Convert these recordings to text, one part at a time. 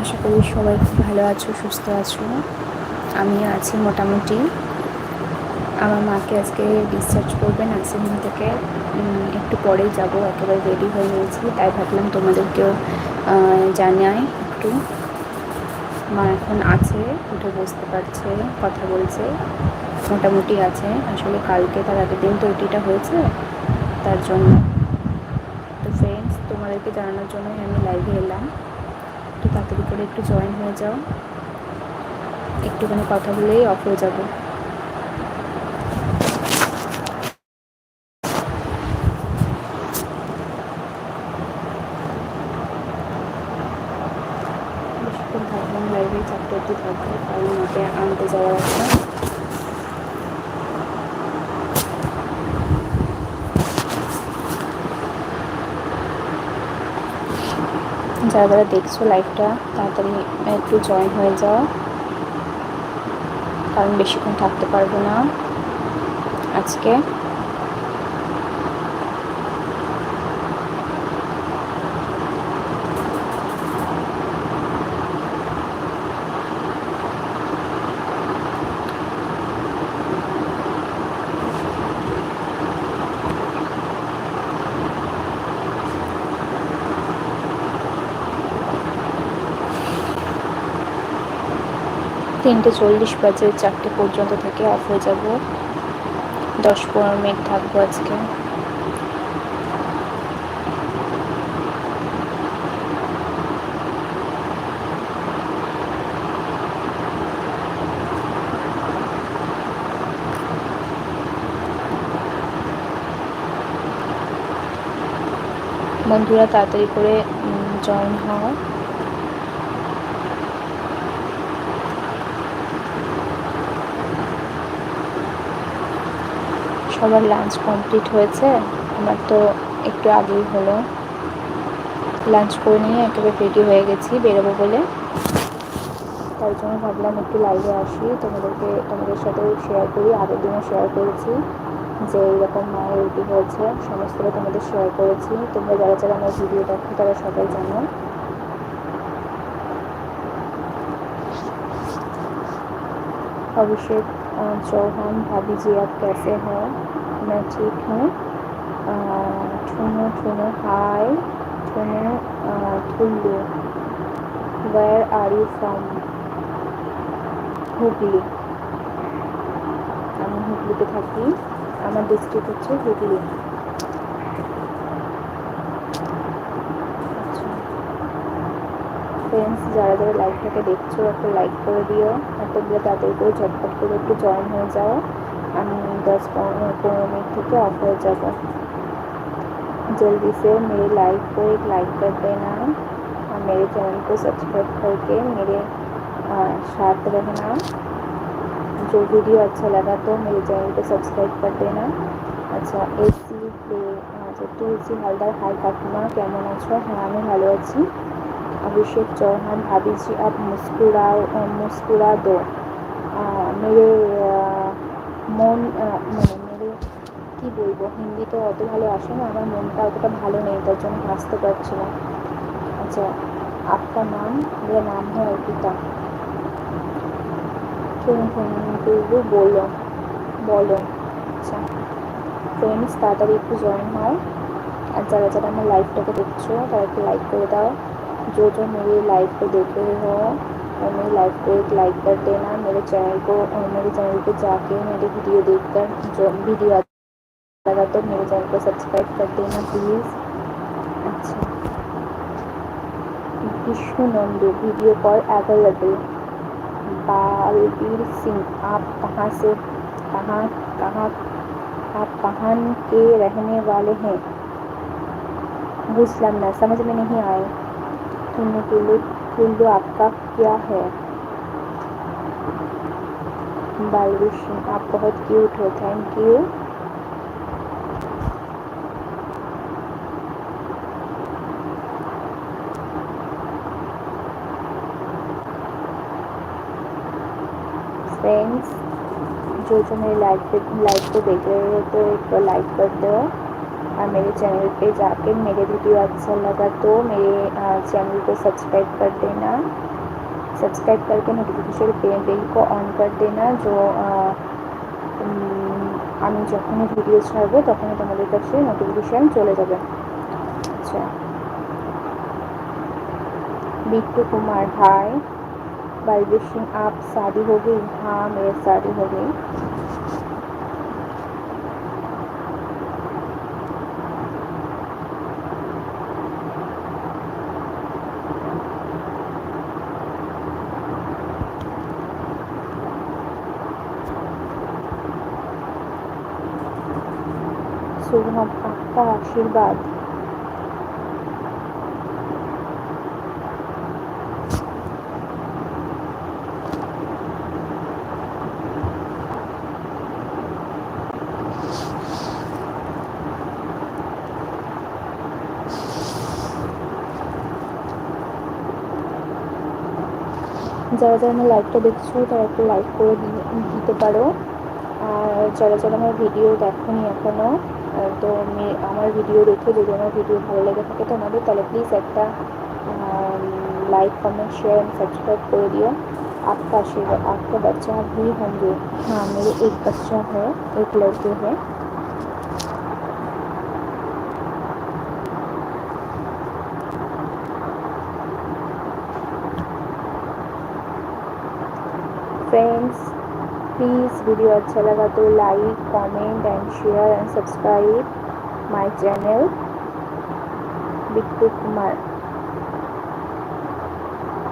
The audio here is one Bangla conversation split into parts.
আশা করি সবাই খুব ভালো আছো, সুস্থ আছো। আমিও আছি মোটামুটি। আমার মাকে আজকে ডিসচার্জ করবে নার্সিংহোম থেকে। একটু পরেই যাব, একেবারে রেডি হয়ে নিয়েছি। তাই ভাবলাম তোমাদেরকেও জানাই একটু। মা এখন আছে, উঠে বসতে পারছে, কথা বলছে, মোটামুটি আছে। আসলে কালকে তার আগের দিন তো ওটিটা হয়েছে, তার জন্য তো ফ্রেন্ডস তোমাদেরকে জানানোর জন্যই আমি লাইভে এলাম একটু একটু জয়েন হয়ে যাও। একটুখানি কথা বলেই অফ হয়ে যাব বেশিক্ষণ থাকলাম লাইভে চারটে অব্দি থাকব কারণ আমাকে আনতে যাওয়া আছে যারা যারা দেখছ লাইভটা তাড়াতাড়ি একটু জয়েন হয়ে যাও। কারণ বেশিক্ষণ থাকতে পারব না। আজকে তিনটে চল্লিশ বাজে, চারটে পর্যন্ত থেকে অফ হয়ে যাব। দশ পনেরো মিনিট থাকব আজকে। বন্ধুরা, তাড়াতাড়ি করে জয়েন হও। সবার লাঞ্চ কমপ্লিট হয়েছে, আমার তো একটু আগেই হলো। লাঞ্চ করে নিয়ে একেবারে রেডি হয়ে গেছি, বেরোবো বলে। তার জন্য ভাবলাম একটু লাইভে আসি। তোমাদেরকে, তোমাদের সাথে শেয়ার করি আগের দিনও শেয়ার করেছি যে এইরকম মায়ের রুটি হয়েছে, সমস্তটা তোমাদের শেয়ার করেছি। তোমরা যারা যারা আমার ভিডিও দেখো, তারা সবাই জানো। অভিষেক चौहान भाभी जी आप कैसे हैं मैं ठीक हूँ ठुनो ठुनो hi ठुनो ठुल्लू where are you from Hooghly আমি হুগলিতে থাকি আমার ডিস্ট্রিক্ট হচ্ছে হুগলি ফ্রেন্ডস যারা যারা লাইভটাকে দেখছো একটা লাইক করে দিও আর তোমরা তাদের করে ঝটপট করে একটু জয়েন হয়ে যাও আমি দশ পনেরো পনেরো মিনিট থেকে অফ হয়ে যাব जल्दी से मेरे लाइक को एक लाइक कर देना और मेरे चैनल को सब्सक्राइब करके मेरे साथ रहना जो वीडियो अच्छा लगा तो मेरे चैनल को सब्सक्राइब कर देना আচ্ছা এসি আচ্ছা তুলসী হালদার হাই কাকিমা কেমন আছো হ্যাঁ আমি ভালো আছি अभिषेक चौहान भाभी जी आप मुस्कुरा मुस्कुरा दो आ, मेरे মন মানে মেরে কী বলবো হিন্দি তো অত ভালো আসে না আমার মনটা অতটা ভালো নেই তার জন্য হাসতে পারছি না আচ্ছা আপনার নাম मेरा नाम है अर्पिता শুনুন শুনুন বলো বলো আচ্ছা ফ্রেন্ডস তাড়াতাড়ি একটু জয়েন হও আর যারা যারা আমার লাইভটাকে দেখছো তারা একটু লাইক করে দাও जो जो मेरी लाइफ को देख रहे हो, और मेरी लाइफ को एक लाइक कर देना, मेरे चैनल को, और मेरे चैनल पे जाके मेरी वीडियो देखकर, जो वीडियो अच्छा लगा तो मेरे चैनल को सब्सक्राइब कर देना प्लीज़ अच्छा। Vishnu Nandu video call available Balveer Singh, आप कहाँ से, कहाँ कहाँ, आप कहाँ के रहने वाले हैं? बुझलम ना समझ में नहीं आए सुनने के लिए कुल्लू आपका क्या है? बालवीर सिंह आप बहुत क्यूट हो थैंक यू फ्रेंड्स जो जो मेरे लाइव पे को देख रहे हो तो एक लाइक कर दो। मेरे चैनल पे जाके मेरे वीडियो अच्छा लगा तो मेरे चैनल को सब्सक्राइब कर देना सब्सक्राइब करके नोटिफिकेशन बेल को ऑन कर देना जो আমি যখনই ভিডিও ছাড়বো তখনই তোমাদের কাছে নোটিফিকেশান চলে যাবে আচ্ছা बिट्टू कुमार हाय बलबीर सिंह आप शादी हो गई हाँ मेरी शादी हो गई আশীর্বাদ। যারা যারা আমার লাইভটা দেখছ, তারা একটু লাইক করে দিতে পারো। আর যারা যারা আমার ভিডিও দেখো নি এখনও তো আমার ভিডিও দেখে যদি আমার ভিডিও ভালো লেগে থাকে তোমাদের তাহলে প্লিজ একটা like comment share and subscribe कर दियो आपका आशीर्वाद आपका बच्चा भी होंगे हाँ मेरे एक बच्चा है एक लड़के है प्लीज़ वीडियो अच्छा लगा तो like comment and share and subscribe my channel Bittu Kumar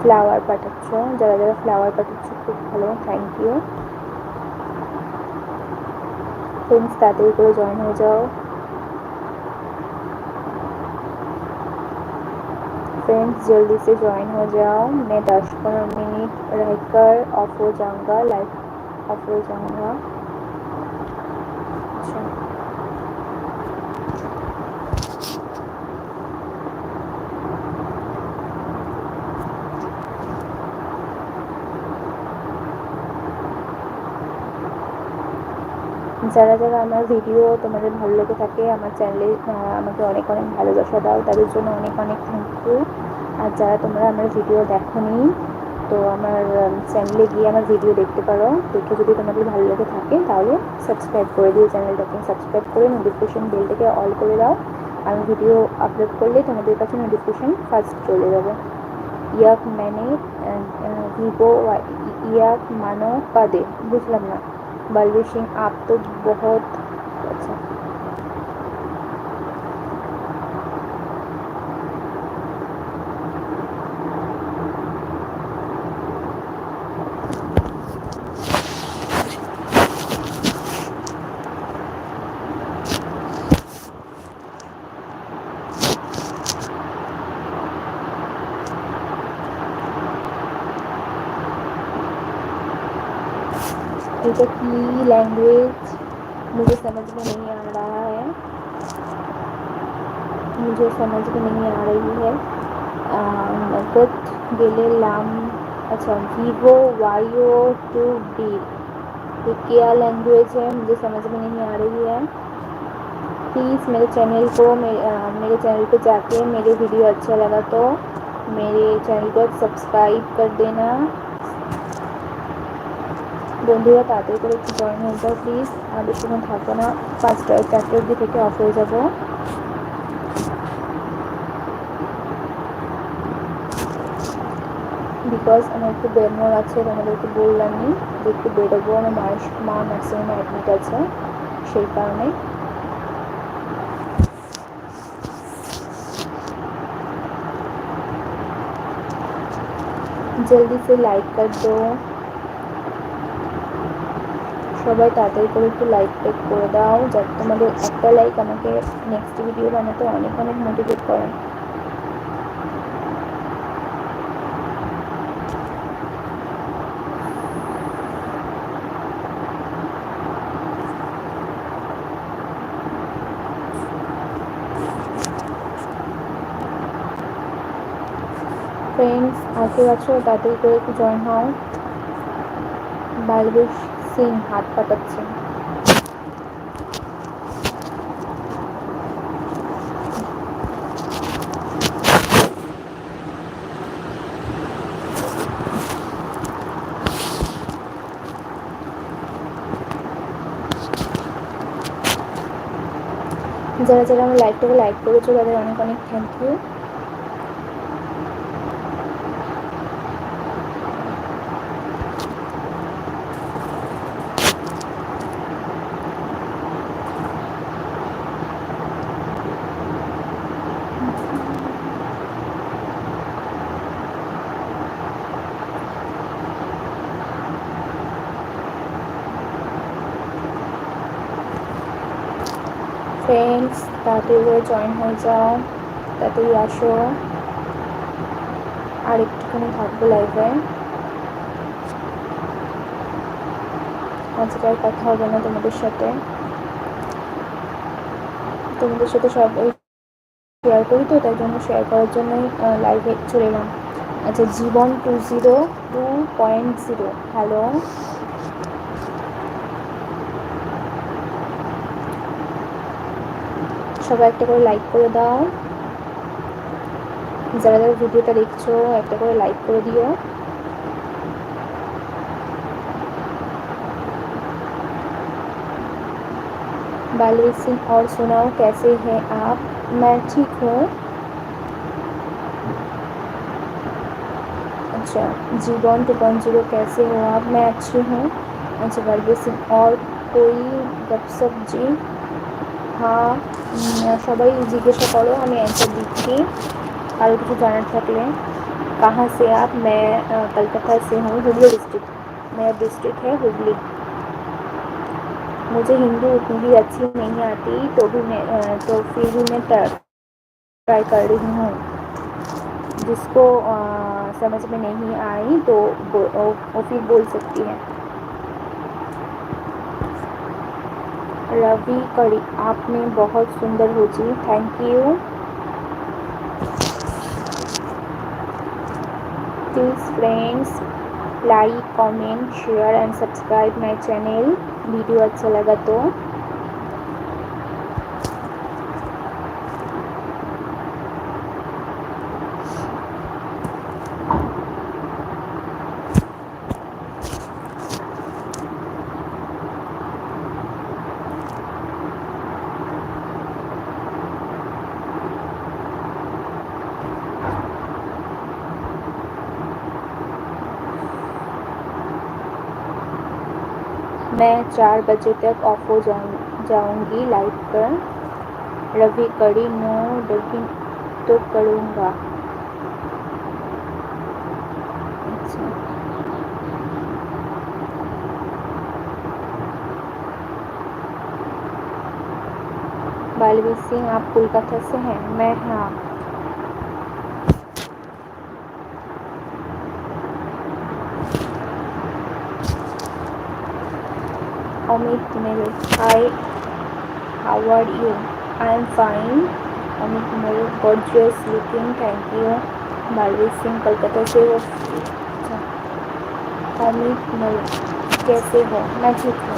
flower পাঠাচ্ছ যারা যারা ফ্লাওয়ার পাঠাচ্ছ খুব ভালো থ্যাংক ইউ ফ্রেন্ডস তাড়াতাড়ি করে জয়েন হয়ে যাও फ्रेंड्स जल्दी से ज्वाइन हो जाओ मैं दस पंद्रह मिनट रहकर ऑफ हो जाऊंगा लाइव কাপড় জামা দেওয়া যারা যারা আমার ভিডিও তোমাদের ভালো লেগে থাকে, আমার চ্যানেলে আমাকে অনেক অনেক ভালোবাসা দাও, তাদের জন্য অনেক অনেক থ্যাংক ইউ আর যারা তোমরা আমার ভিডিও দেখো নি তো আমার um, চ্যানেলে গিয়ে আমার ভিডিও দেখতে পারো। দেখে যদি তোমাদের ভালো লেগে থাকে, তাহলে সাবস্ক্রাইব করে দিও চ্যানেলটাকে সাবস্ক্রাইব করে নোটিফিকেশন বেলটাকে অল করে দাও। আমি ভিডিও আপলোড করলে তোমাদের কাছে নোটিফিকেশন ফার্স্ট চলে যাবে। ইয়াক ম্যানে um, um, ভিভো ইয়াক মানো পাদে। বুঝলাম না। বলবীর সিং, আপ তো বহুত तो की लैंग्वेज मुझे समझ में नहीं आ रहा है। मुझे समझ में नहीं आ रही है। नगत गेले लाम अच्छा वीवो वायो टू डी। ये क्या लैंग्वेज है? मुझे समझ में नहीं आ रही है। प्लीज़ मेरे चैनल को मेरे मेरे चैनल पे जाके मेरे वीडियो अच्छा लगा तो मेरे चैनल को सब्सक्राइब कर देना। বন্ধুরা তাড়াতাড়ি করে একটু জয়েন হয়ে যাও প্লিজ আর বেশিক্ষণ থাকবো না পাঁচটা চারটে অবধি থেকে অফ হয়ে যাব বিকজ আমার একটু বেরোনোর আছে তোমাদেরকে বললামই যে একটু বেরোবো আমার মায়ের মা নার্সিংহোমে অ্যাডমিট আছে সেই কারণে जल्दी से लाइक कर दो সবাই তাড়াতাড়ি করে একটু লাইক টেক করে দাও। যাতে তোমাদের একটা লাইক আমাকে নেক্সট ভিডিও বানাতে অনেক অনেক মোটিভেট করে। ফ্রেন্ডস আজকে আছো, তাড়াতাড়ি করে একটু জয়েন হও। বালবেশ কাঁপছে হাত পাটাচ্ছে যারা যারা আমার লাইক লাইক করেছ তাদের অনেক অনেক থ্যাংক ইউ তাড়াতাড়ি করে জয়েন হয়ে যাও, তাড়াতাড়ি আসো। আর একটুখানি থাকব লাইফে আজকে আর কথা হবে না তোমাদের সাথে। তোমাদের সাথে সব শেয়ার করি তো, তাই জন্য শেয়ার করার জন্যই লাইভে চলে এলাম। আচ্ছা Jiban two zero two point zero hello সবাই একটা করে লাইক করে দাও যারা যারা ভিডিওটা দেখছো একটা করে লাইক করে দিও बालवीर सिंह और सुनाओ कैसे हैं आप मैं ठीक हूँ अच्छा जीवन टू पॉइंट जीरो कैसे हो आप मैं अच्छी हूँ अच्छा बालवीर सिंह और कोई गपसप जी হ্যাঁ সবাই জিজ্ঞাসা করো আমি অ্যান্সার দিচ্ছি আরও কিছু জানার থাকলে कहाँ से आप मैं कलकत्ता से हूँ हुगली डिस्ट्रिक्ट मेरा डिस्ट्रिक्ट है हुगली मुझे हिंदी उतनी भी अच्छी नहीं आती तो भी मैं तो फिर भी मैं ट्राई कर रही हूँ जिसको आ, समझ में नहीं आई तो वो, वो फिर बोल सकती है रवि कड़ी, आपने बहुत सुंदर हो जी। Thank you please friends like comment share and subscribe my channel video अच्छा लगा तो मैं चार बजे तक ऑफ़ हो जाऊँ, जाऊँगी लाइव पर। रवि कड़ी नो डबिंग तो करूँगा। अच्छा। बालवीर सिंह, आप कोलकाता से हैं? मैं हाँ। Amit Mel. Hi, how are you? I am fine. Amit Mel, gorgeous looking. Thank you. Malveer Singh Calcutta से अच्छा अमित मल कैसे हो मैं ठीक हूँ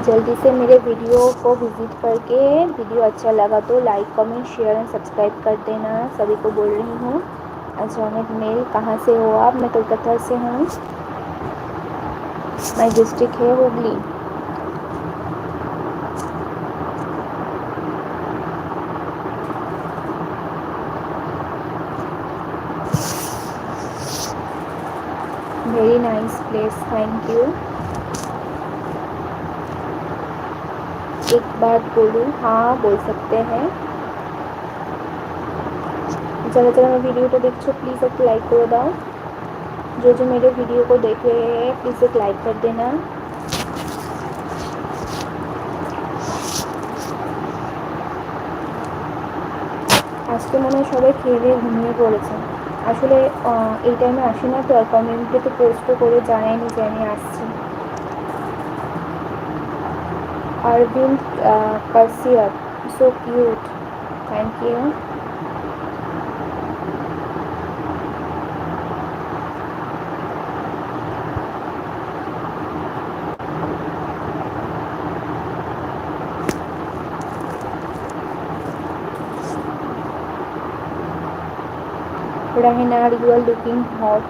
जल्दी से मेरे वीडियो को विज़िट करके वीडियो अच्छा लगा तो like comment share and subscribe कर देना सभी को बोल रही हूँ अच्छा अमित मेल कहाँ से हो आप मैं कोलकाता से हूँ मैं डिस्ट्रिक्ट है Hooghly very nice place thank you एक बात बोलूँ हाँ बोल सकते हैं। ज़्यादा ज़्यादा मेरी वीडियो तो देखो प्लीज़ एक लाइक कर दो जो जो मेरे वीडियो को देख रहे हैं प्लीज़ एक लाइक कर देना আজকে মনে হয় সবাই খেয়ে দিয়ে ঘুমিয়ে পড়েছে আসলে এই টাইমে আসি না তো আর কমিউনিটিতে পোস্টও করে জানাইনি যে আমি আসছি অরবিন্দ কাসিয়াত so cute thank you Rahinar, you are looking hot.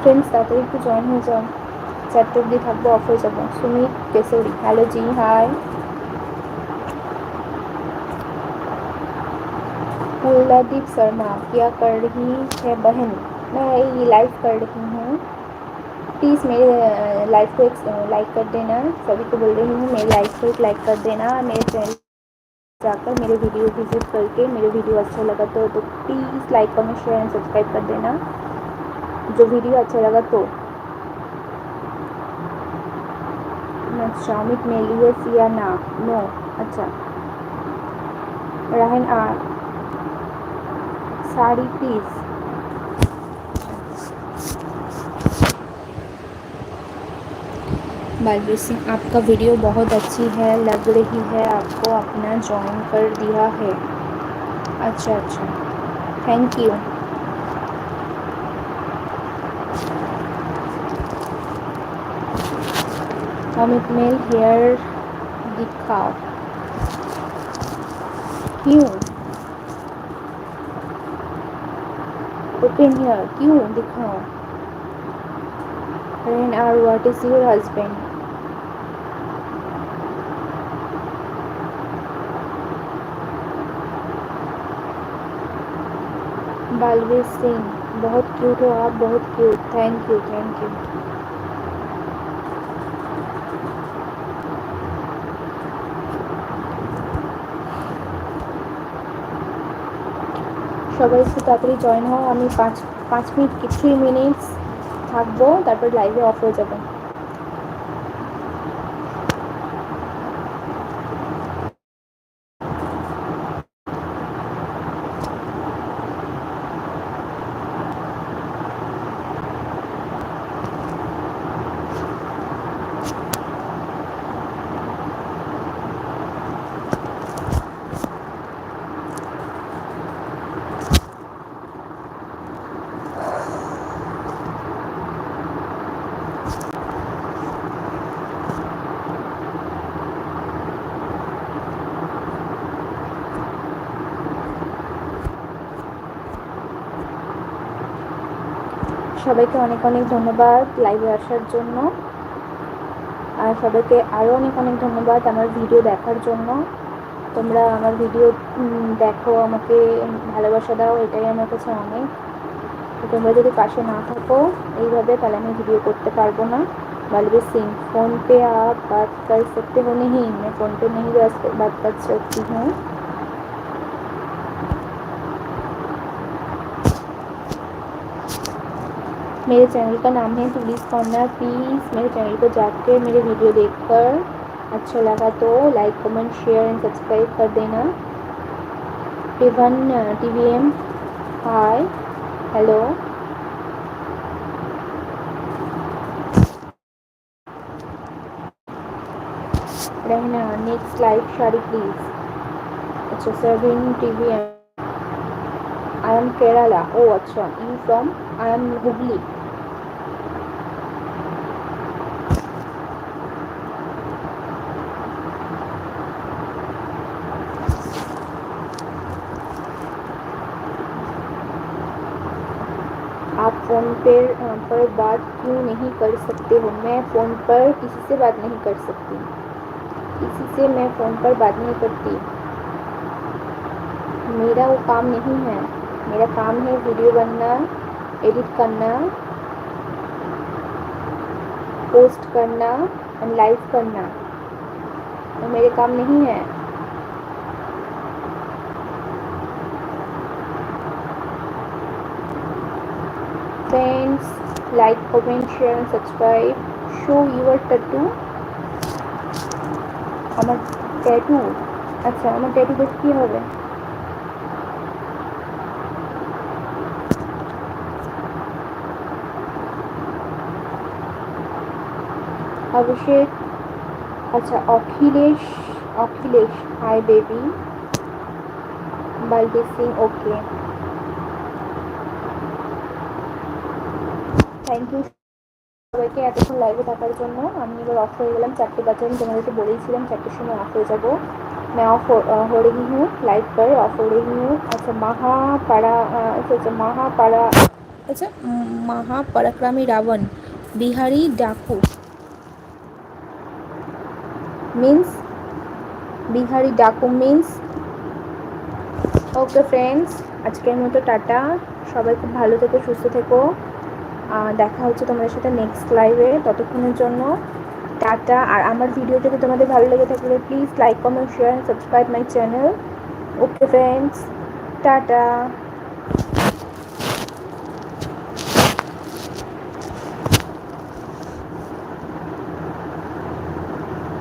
Friends তাড়াতাড়ি একটু জয়েন হয়ে যাও চারটে অবধি থাকবো অফ হয়ে যাবো সুমিত কেশরি হ্যালো জি হাই कुलदीप शर्मा क्या कर रही है बहन मैं ये लाइव कर रही हूँ प्लीज़ मेरे लाइव को एक लाइक कर देना सभी को बोल रही हूँ मेरे लाइव को एक लाइक कर देना मेरे चैनल जाकर मेरे वीडियो विज़िट करके मेरे वीडियो अच्छा लगा तो तो please like comment share and subscribe कर देना। जो वीडियो अच्छा लगा तो। शामिक मेलियस या ना, नो अच्छा। रहन आ, साड़ी प्लीज़ बालवीर सिंह, आपका वीडियो बहुत अच्छी है, लग रही है आपको अपना ज्वाइन कर दिया है। अच्छा अच्छा। Thank you Amit male hair दिखाओ क्यों? ओपन हेयर क्यों? दिखाओ। When or what is your husband? Baalveer Singh बहुत क्यूट हो आप बहुत cute thank you thank you সবাই একটু তাড়াতাড়ি জয়েন হও আমি পাঁচ পাঁচ মিনিট কিছুই মিনিটস থাকবো তারপর লাইভে অফ হয়ে যাবে সবাইকে অনেক অনেক ধন্যবাদ লাইভে আসার জন্য আর সবাইকে আরও অনেক অনেক ধন্যবাদ আমার ভিডিও দেখার জন্য তোমরা আমার ভিডিও দেখো আমাকে ভালোবাসা দাও এটাই আমার কাছে অনেক তো তোমরা যদি পাশে না থাকো এইভাবে তাহলে আমি ভিডিও করতে পারবো না बलबीर सिंह फ़ोन पे आप बात कर सकते हो नहीं मैं फ़ोन पे नहीं बात कर सकती हूँ मेरे चैनल का नाम है पुलिस कॉर्नर प्लीज़ मेरे चैनल को जाकर मेरे वीडियो देखकर अच्छा लगा तो like comment share and subscribe कर देना even T V M hi hello रहना नेक्स्ट लाइव शारी प्लीज़ अच्छा seven T V M I am Kerala ओ अच्छा you from I am Hooghly आप फ़ोन पर पर बात क्यों नहीं कर सकते हो? मैं फ़ोन पर किसी से बात नहीं कर सकती। किसी से मैं फ़ोन पर बात नहीं करती। मेरा वो काम नहीं है। मेरा काम है वीडियो बनना, एडिट करना, पोस्ट करना, एंड लाइव करना। वो मेरे काम नहीं है। friends like comment share and subscribe show your tattoo আমার ট্যাটু আচ্ছা আমার ট্যাটু দেখে কী হবে অভিষেক আচ্ছা Akhilesh Akhilesh hi baby Balbir Singh okay thank you সবাইকে এতক্ষণ লাইভে থাকার জন্য আমি এবার অফ হয়ে গেলাম চারটে বাজে আমি তোমাদেরকে বলেইছিলাম চারটের সময় অফ হয়ে যাবো मैं ऑफ हो रही हूँ लाइव पर ऑफ हो रही हूँ अच्छा महापाड़ा अच्छा अच्छा महापाड़ा अच्छा महापराक्रमी रावण बिहारी डाकू means Bihari Daku means okay friends আজকের মতো টাটা সবাই খুব ভালো থেকো সুস্থ থেকো দেখা হচ্ছে তোমাদের সাথে নেক্সট লাইভে ততক্ষণের জন্য টাটা। আর আমার ভিডিও যদি তোমাদের ভালো লেগে থাকলে please like comment share subscribe my channel okay friends tata.